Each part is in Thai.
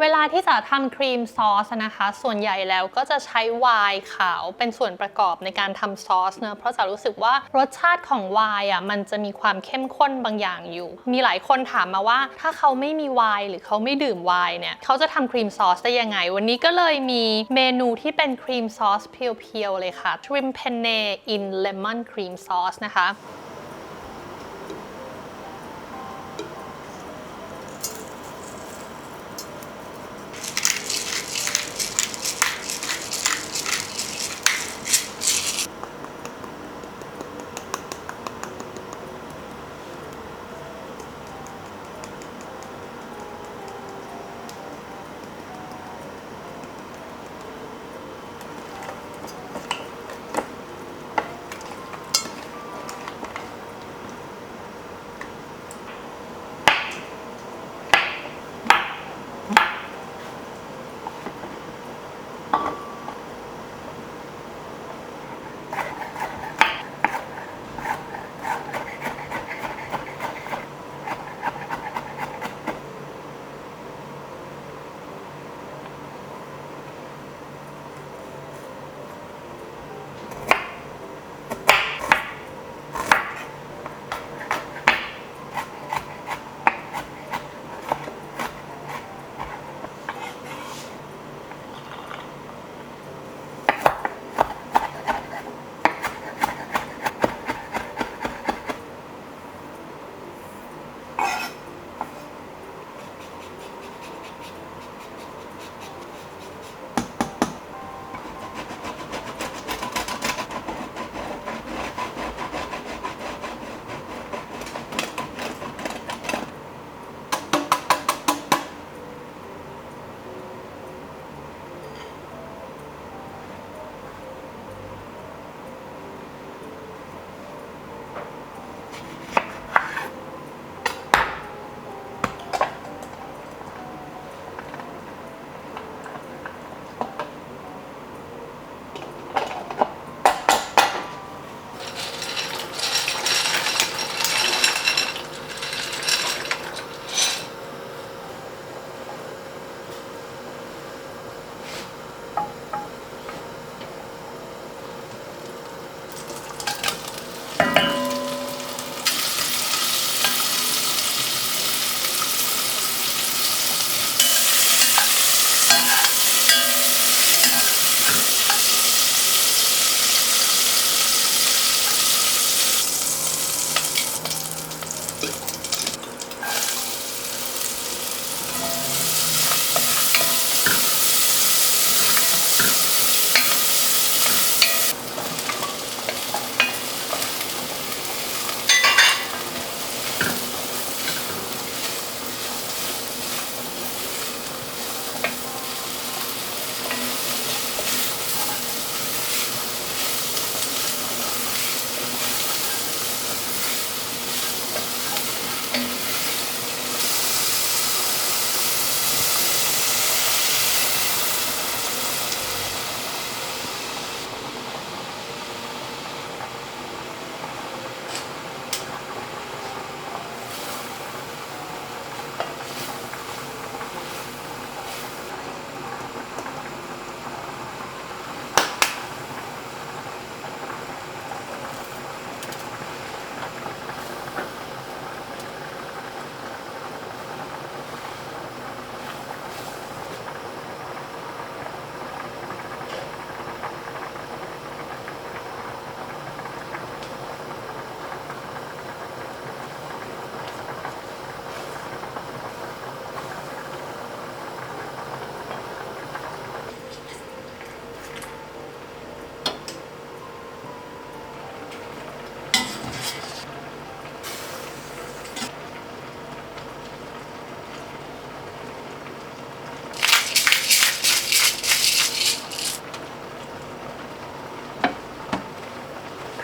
เวลาที่จะทำครีมซอสนะคะ ส่วนใหญ่แล้วก็จะใช้ไวน์ขาวเป็นส่วนประกอบในการทำซอสเนอะเพราะจะรู้สึกว่ารสชาติของไวน์อะมันจะมีความเข้มข้นบางอย่างอยู่ มีหลายคนถามมาว่า ถ้าเขาไม่มีไวน์หรือเขาไม่ดื่มไวน์เนี่ยเขาจะทำครีมซอสได้ยังไง วันนี้ก็เลยมีเมนูที่เป็นครีมซอสเพียวๆเลยค่ะ shrimp penne in lemon cream sauce นะคะ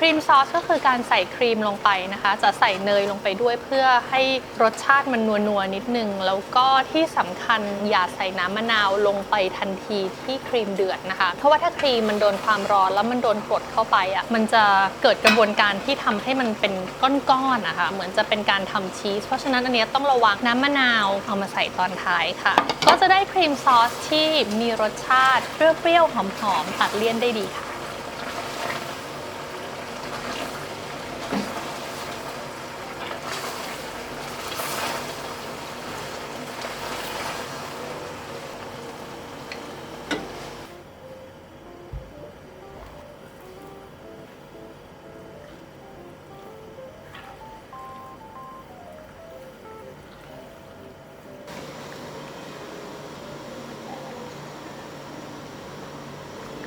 ีมซอสก็คือการใส่ครีมลงไปนะคะ จะใส่เนยลงไปด้วยเพื่อให้รสชาติมันนัวๆนิดนึง แล้วก็ที่สำคัญอย่าใส่น้ำมะนาวลงไปทันทีที่ครีมเดือดนะคะ เพราะว่าถ้าครีมมันโดนความร้อนแล้วมันโดนกรดเข้าไปอะมันจะเกิดกระบวนการที่ทำให้มันเป็นก้อนๆนะคะเหมือนจะเป็นการทำชีส เพราะฉะนั้นอันนี้ต้องระวังน้ำมะนาวเอามาใส่ตอนท้ายค่ะ ก็จะได้ครีมซอสที่มีรสชาติเปรี้ยวๆหอมๆตัดเลี่ยนได้ดีค่ะ